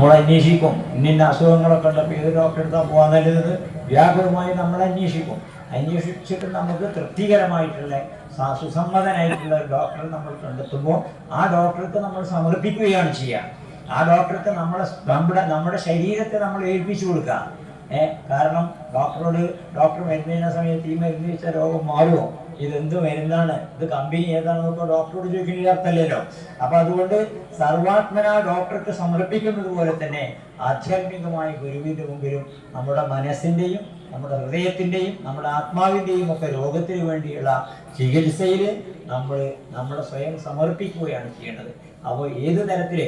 നമ്മൾ അന്വേഷിക്കും. ഇന്നിന്ന അസുഖങ്ങളൊക്കെ ഉണ്ടപ്പോൾ ഏത് ഡോക്ടറെ എടുത്താൽ പോകാൻ നല്ലത്? വ്യാപകമായി നമ്മൾ അന്വേഷിക്കും. അന്വേഷിച്ചിട്ട് നമുക്ക് തൃപ്തികരമായിട്ടുള്ള സുസമ്മതനായിട്ടുള്ള ഒരു ഡോക്ടറെ നമ്മൾ കണ്ടെത്തുമ്പോൾ ആ ഡോക്ടർക്ക് നമ്മൾ സമർപ്പിക്കുകയാണ് ചെയ്യുക. ആ ഡോക്ടർക്ക് നമ്മളെ നമ്മുടെ നമ്മുടെ ശരീരത്തെ നമ്മൾ ഏൽപ്പിച്ചു കൊടുക്കുക. കാരണം ഡോക്ടറോട് ഡോക്ടർ മരുന്നിന സമയത്ത് ഈ മരുന്ന് വെച്ചാൽ രോഗം മാറുമോ? ഇതെന്ത് മരുന്നാണ്? ഇത് കമ്പനി ഏതാണെന്നൊക്കെ ഡോക്ടറോട് ചോദിക്കുന്ന അർത്ഥമല്ലല്ലോ. അപ്പൊ അതുകൊണ്ട് സർവാത്മന ഡോക്ടർക്ക് സമർപ്പിക്കുന്നത് പോലെ തന്നെ ആധ്യാത്മികമായ ഗുരുവിന്റെ മുമ്പിലും നമ്മുടെ മനസ്സിന്റെയും നമ്മുടെ ഹൃദയത്തിന്റെയും നമ്മുടെ ആത്മാവിന്റെയും ഒക്കെ രോഗത്തിന് വേണ്ടിയുള്ള ചികിത്സയിൽ നമ്മൾ നമ്മളെ സ്വയം സമർപ്പിക്കുകയാണ് ചെയ്യേണ്ടത്. അപ്പോൾ ഏത് തരത്തിൽ?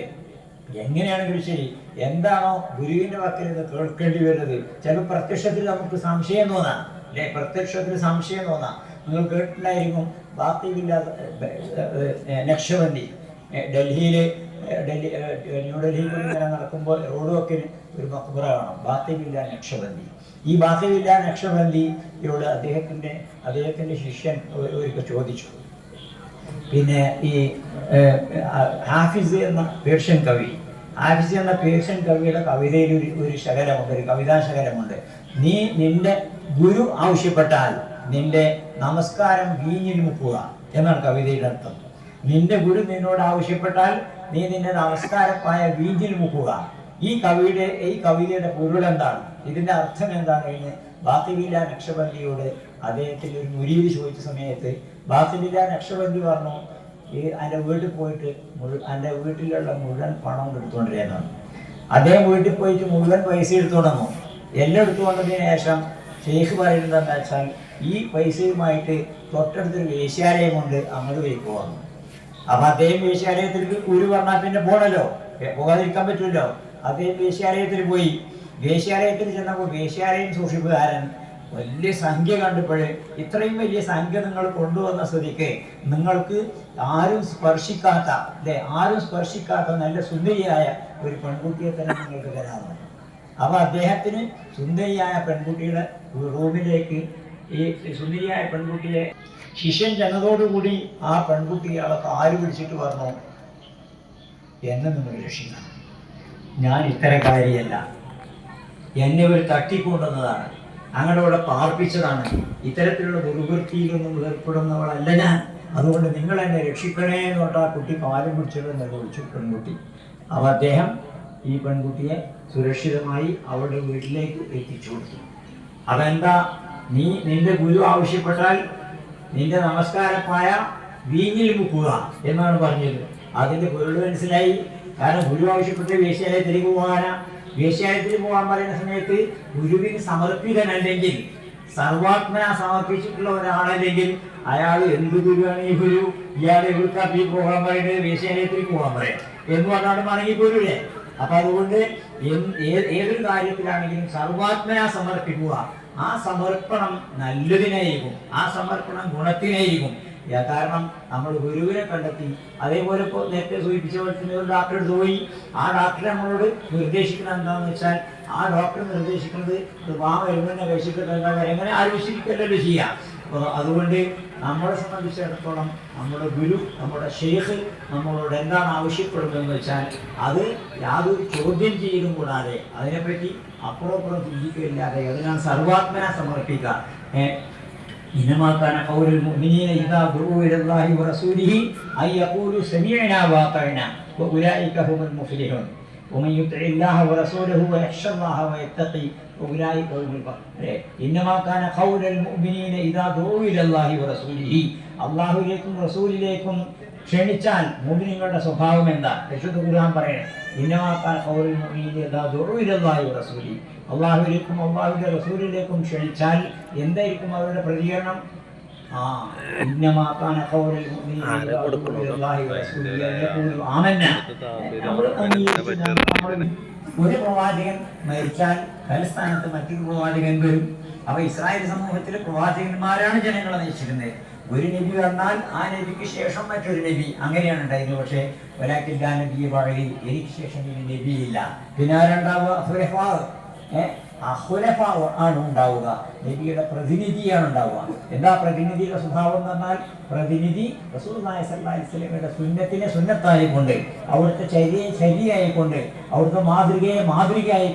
എങ്ങനെയാണെങ്കിലും ശരി. എന്താണോ ഗുരുവിന്റെ വാക്കിൽ നിന്ന് കേൾക്കേണ്ടി വരുന്നത്? ചില പ്രത്യക്ഷത്തിൽ നമുക്ക് സംശയം തോന്നാം. അല്ലെ? പ്രത്യക്ഷത്തിൽ സംശയം തോന്നാം. നിങ്ങൾ കേട്ടിട്ടുണ്ടായിരിക്കും ബാത്തിയില്ലാത്ത നക്ഷബന്തി ഡൽഹിയിൽ ഡൽഹി ന്യൂഡൽഹിയിൽ ഇങ്ങനെ നടക്കുമ്പോൾ റോഡൊക്കെ ഒരു മക്ബറ കാണും. ബാത്തിയില്ല നക്ഷബന്തി ഈ ബാത്തിയില്ല നക്ഷബന്തിയോട് അദ്ദേഹത്തിന്റെ അദ്ദേഹത്തിന്റെ ശിഷ്യൻ ഒരു- ഒരിക്കൽ ചോദിച്ചു. പിന്നെ ഈ ഹാഫിസ് എന്ന പേർഷ്യൻ കവി. ഹാഫിസ് എന്ന പേർഷ്യൻ കവിയുടെ കവിതയിൽ ഒരു ഒരു ശകലമുണ്ട് ഒരു കവിതാ ശകലമുണ്ട്. നീ നിന്റെ ഗുരു ആവശ്യപ്പെട്ടാൽ നിന്റെ നമസ്കാരം വീഞ്ഞിൽ മുക്കുക എന്നാണ് കവിതയുടെ അർത്ഥം. നിന്റെ ഗുരു നിന്നോട് ആവശ്യപ്പെട്ടാൽ നീ നിന്റെ നമസ്കാരമായ വീഞ്ഞിൽ മുക്കുക ഈ കവിയുടെ ഈ കവിതയുടെ പൊരുൾ എന്താണ്? ഇതിന്റെ അർത്ഥം എന്താണ്? കഴിഞ്ഞ് ബാത്തിലീല നക്ഷബന്ധിയോട് അദ്ദേഹത്തിന് ഒരു മുരീതി ചോദിച്ച സമയത്ത് ബാത്തിലീല നക്ഷബന്ധി പറഞ്ഞു ഈ എന്റെ വീട്ടിൽ പോയിട്ട് മുഴു എന്റെ വീട്ടിലുള്ള മുഴുവൻ പണം എടുത്തുകൊണ്ടിരുന്നതാണ് അദ്ദേഹം വീട്ടിൽ പോയിട്ട് മുഴുവൻ പൈസ എടുത്തുകൊണ്ടു എല്ലാം എടുത്തുകൊണ്ടതിന് ശേഷം ഷെയ്ഖ് പറയുന്നത് എന്താ വെച്ചാൽ ഈ പൈസയുമായിട്ട് തൊട്ടടുത്തൊരു വേശ്യാലയം കൊണ്ട് അങ്ങോട്ട് പോയി പോകുന്നു അപ്പൊ അദ്ദേഹം വേശ്യാലയത്തിലേക്ക് കൂലി പറഞ്ഞാൽ പിന്നെ പോണല്ലോ. പോകാതിരിക്കാൻ പറ്റുമല്ലോ അദ്ദേഹം വേശ്യാലയത്തിൽ പോയി. വേശ്യാലയത്തിൽ ചെന്നപ്പോൾ വേശ്യാലയം സൂക്ഷിപ്പുകാരൻ വലിയ സംഖ്യ കണ്ടപ്പോഴേ ഇത്രയും വലിയ സംഖ്യ നിങ്ങൾ കൊണ്ടുവന്ന സ്ഥിതിക്ക് നിങ്ങൾക്ക് ആരും സ്പർശിക്കാത്ത അല്ലെ? ആരും സ്പർശിക്കാത്ത നല്ല സുന്ദരിയായ ഒരു പെൺകുട്ടിയെ തന്നെ നിങ്ങൾക്ക് തരാറുണ്ട്. അപ്പൊ അദ്ദേഹത്തിന് സുന്ദരിയായ പെൺകുട്ടിയുടെ റൂമിലേക്ക് ഈ സുന്ദരിയായ പെൺകുട്ടിയെ ശിഷ്യൻ ചെന്നതോടുകൂടി ആ പെൺകുട്ടി അവളെ കാൽ പിടിച്ചിട്ട് പറഞ്ഞു എന്നെ നിങ്ങൾ രക്ഷിക്കണം. ഞാൻ ഇത്തരക്കാരിയല്ല എന്നെ ഒരു തട്ടിക്കൊണ്ടുവന്നതാണ്. അങ്ങനെ ഇവിടെ പാർപ്പിച്ചതാണ്. ഇത്തരത്തിലുള്ള ദുർവൃത്തിയിലൊന്നും ഏർപ്പെടുന്നവളല്ല ഞാൻ. അതുകൊണ്ട് നിങ്ങൾ എന്നെ രക്ഷിക്കണേ എന്ന് പറഞ്ഞിട്ട് ആ കുട്ടി കാലും പിടിച്ചത് നിർവഹിച്ചു പെൺകുട്ടി. അവ അദ്ദേഹം ഈ പെൺകുട്ടിയെ സുരക്ഷിതമായി അവളുടെ വീട്ടിലേക്ക് എത്തിച്ചു കൊടുത്തു. അതെന്താ നീ നിന്റെ ഗുരു ആവശ്യപ്പെട്ടാൽ നിന്റെ നമസ്കാരപ്പായ വീഞ്ഞിൽ മുക്കുക എന്നാണ് പറഞ്ഞത്. അതിന്റെ പൊരുൾ മനസ്സിലായി. കാരണം ഗുരു ആവശ്യപ്പെട്ട് വേശ്യാലയത്തിൽ പോകാനാ. വേശ്യാലയത്തിൽ പോകാൻ പറയുന്ന സമയത്ത് ഗുരുവിന് സമർപ്പിതനല്ലെങ്കിൽ സർവാത്മന സമർപ്പിച്ചിട്ടുള്ള ഒരാളല്ലെങ്കിൽ അയാൾ എന്ത് ഗുരുവാണ് ഈ ഗുരു? ഇയാളെ എവിടുക്കാപ്പി പോകാൻ പറയുന്നത് വേശ്യാലയത്തിൽ പോകാൻ പറയാം. എന്ന് പറഞ്ഞാണ് മടങ്ങി പോരൂലേ അപ്പൊ അതുകൊണ്ട് ഏതൊരു കാര്യത്തിലാണെങ്കിലും സർവാത്മന സമർപ്പിക്കുക. ആ സമർപ്പണം നല്ലതിനായിരിക്കും ആ സമർപ്പണം ഗുണത്തിനായിരിക്കും കാരണം നമ്മൾ ഗുരുവിനെ കണ്ടെത്തി. അതേപോലെ ഇപ്പോൾ നേരത്തെ സൂചിപ്പിച്ച പോലെ തന്നെ ഒരു ഡോക്ടറെ അടുത്ത് പോയി. ആ ഡോക്ടർ നമ്മളോട് നിർദ്ദേശിക്കുന്നത് എന്താണെന്ന് വെച്ചാൽ ആ ഡോക്ടർ നിർദ്ദേശിക്കുന്നത് വാമ മരുന്നെ കഴിച്ചിട്ട് എങ്ങനെ വിശ്വസിക്കല്ലല്ലോ ചെയ്യാം. അപ്പോൾ അതുകൊണ്ട് നമ്മളെ സംബന്ധിച്ചിടത്തോളം നമ്മുടെ ഗുരു നമ്മുടെ ഷെയ്ഖ് നമ്മളോട് എന്താണ് ആവശ്യപ്പെടുന്നതെന്ന് വെച്ചാൽ അത് യാതൊരു ചോദ്യം ചെയ്യലും കൂടാതെ അതിനെപ്പറ്റി അപ്പുറപ്പുറം ചിന്തിക്കുകയില്ലാതെ അതിനാണ് സർവാത്മന സമർപ്പിക്കുക ഏ, إنما كان قول المؤمنين إذا دعوا إلى الله ورسوله أن يقولوا سمعنا وأطعنا وأولئك هم المفلحون ومن يطع الله ورسوله ويخشى الله ويتقي فأولئك هم المفلحون إنما كان قول المؤمنين إذا دعوا إلى الله ورسوله അള്ളാഹുലേക്കും റസൂലിലേക്കും ക്ഷണിച്ചാൽ മുഅ്മിനീങ്ങളുടെ സ്വഭാവം എന്താ പരിശുദ്ധ ഖുർആൻ പറയണേ ഇന്നമാക്കാൻ ഖൗലുൽ മുഅ്മിനീന ഇദാ ദുഉ ഇലല്ലാഹി വറസൂലി അള്ളാഹുലേക്കും അള്ളാഹുവിന്റെ റസൂലിലേക്കും ക്ഷണിച്ചാൽ എന്തായിരിക്കും അവരുടെ പ്രതികരണം ഒരു പ്രവാചകൻ മരിച്ചാൽ തലസ്ഥാനത്ത് മറ്റൊരു പ്രവാചകൻ വരും. അപ്പൊ ഇസ്രായേൽ സമൂഹത്തിലെ പ്രവാചകന്മാരാണ് ജനങ്ങളെ നയിച്ചിരുന്നത്. ഒരു നബി വന്നാൽ ആ നബിക്ക് ശേഷം മറ്റൊരു നബി. അങ്ങനെയാണ് ഉണ്ടായിരുന്നത്. പക്ഷേ ഒരാൾക്കില്ല നബിയെ പഴകി എനിക്ക് ശേഷം ഇനി നബിയില്ല. പിന്നെ ആരുണ്ടാവുക? അഹുലഫ ആണ് ഉണ്ടാവുക. നബിയുടെ പ്രതിനിധിയാണ് ഉണ്ടാവുക. എന്താ പ്രതിനിധിയുടെ സ്വഭാവം എന്ന് പറഞ്ഞാൽ പ്രതിനിധി റസൂൽ നായ വസല്ലമയുടെ സുന്നത്തിനെ സുന്നത്തായിക്കൊണ്ട് അവിടുത്തെ ചര്യയെ ശരിയായിക്കൊണ്ട് അവിടുത്തെ മാതൃകയെ മാതൃകയായി